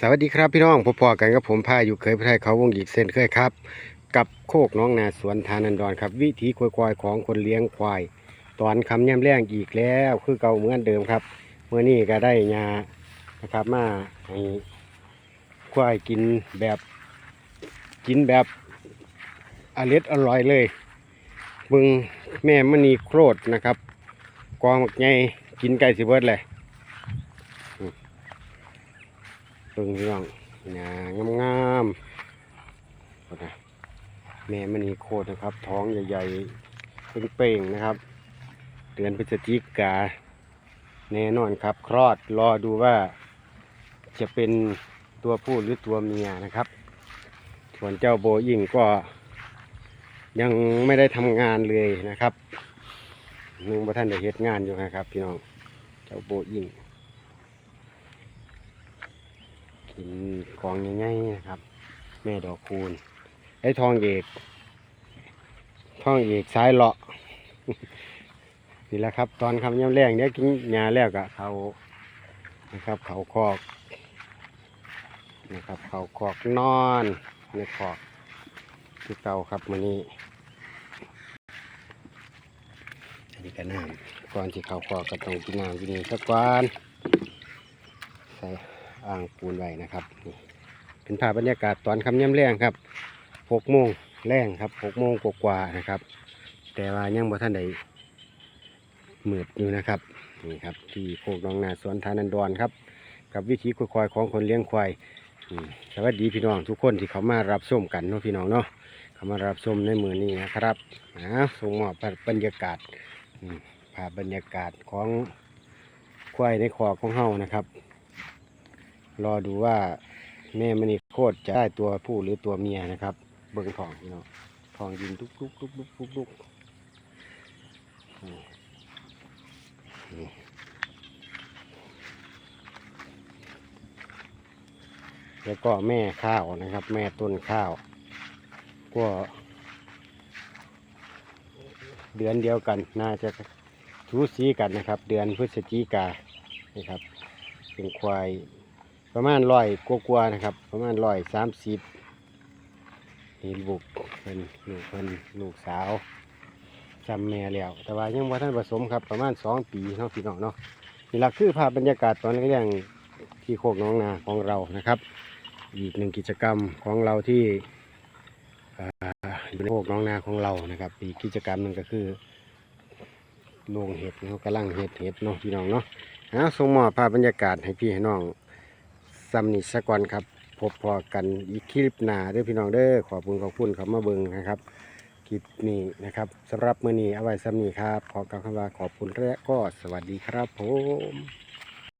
สวัสดีครับพี่น้องพบพอกันกับผมพาอยู่เคยพระไทยเขาวงอีกเส้นเคยครับ กับโคกน้องนาสวนทานันดอนครับ วิถีควายควายของคนเลี้ยงควาย ตอนคำย่ำแรงอีกแล้วคือเก่าเหมือนเดิมครับเมื่อนี้ก็ได้ยานะครับมาให้ควายกินแบบกินแบบอร่อยอร่อยเลยบึงแม่มณีโครดนะครับกองบักใหญ่กินไก่สิเบิร์ดเลย เบิ่งพี่น้องหนางามๆนะแม่มันนีโคตรนะครับ ท้องใหญ่ๆเป่งๆนะครับ เดือนพฤศจิกาแน่นอนครับ คลอดรอดูว่าจะเป็นตัวผู้หรือตัวเมียนะครับ ส่วนเจ้าโบยิงก็ยังไม่ได้ทำงานเลยนะครับนึงว่าท่านได้เฮ็ดงานอยู่นะครับ พี่น้องเจ้าโบยิง กินของง่ายๆนะครับ แม่ดอกคูณไอ้ทองเอก ทองเอกสายเลาะนี่แหละครับ ตอนคำย่ำแรงเนี้ยกินยาแล้วก็เขานะครับ เขาคอกนะครับ เขาคอกนอนในคอกที่เก่าครับมันนี้อันนี้ก็น้ำก่อนที่เขาคอกก็ต้องกินน้ำกินนี่สักวันใส่ อ่างปูนไว้นะครับเป็นภาพบรรยากาศตอนคำย่ำแรงครับหกโมงแรงครับหกโมงกว่าๆนะครับ แต่ว่ายังบ่ท่านใดมืดอยู่นะครับนี่ครับ ที่โคกหนองนาสวนทานันดอนครับ กับวิธีควายๆของคนเลี้ยงควายสวัสดีพี่น้องทุกคนที่เขามารับชมกันเนาะพี่น้องเนาะเขามารับชมในมือนี้นะครับนะส่งมอบบรรยากาศภาพบรรยากาศของควายในคอของเฮานะครับ รอดูว่าแม่มณีโคตรจะได้ตัวผู้หรือตัวเมียนะครับ เบิ้งทองพี่น้องทองยินทุกทุกุกุกุกุกแล้วก็แม่ข้าวนะครับ แม่ต้นข้าว ก็ เดือนเดียวกัน น่าจะทูสีกันนะครับ เดือนพฤศจิกานี่ครับ เป็นควาย ประมาณร้อยกว่าๆนะครับ ประมาณร้อยสามสิบนี่ลูกเป็นลูกเป็นลูกสาวจำแม่แล้ว แต่ว่ายังว่าท่านผสมครับประมาณสองปีเนาะพี่น้องเนาะนี่ละคือภาพบรรยากาศตอนเรื่องที่โคกน้องนาของเรานะครับ อีกหนึ่งกิจกรรมของเราที่อยู่ในโคกน้องนาของเรานะครับ อีกกิจกรรมหนึ่งก็คือโรงเห็ดเขากำลังเห็ดเห็ดเนาะพี่น้องเนาะอ่าส่งมอบภาพบรรยากาศให้พี่ให้น้อง ซัมนิสก่อนครับ พบพอกันอีกคลิปหน้าเด้อพี่น้องเด้อขอบคุณขอบคุณครับมาเบิงนะครับคลิปนี้นะครับสำหรับมือนี้เอาไว้ซัมนี้ครับ ขอกล่าวคำว่าขอบคุณและก็สวัสดีครับผม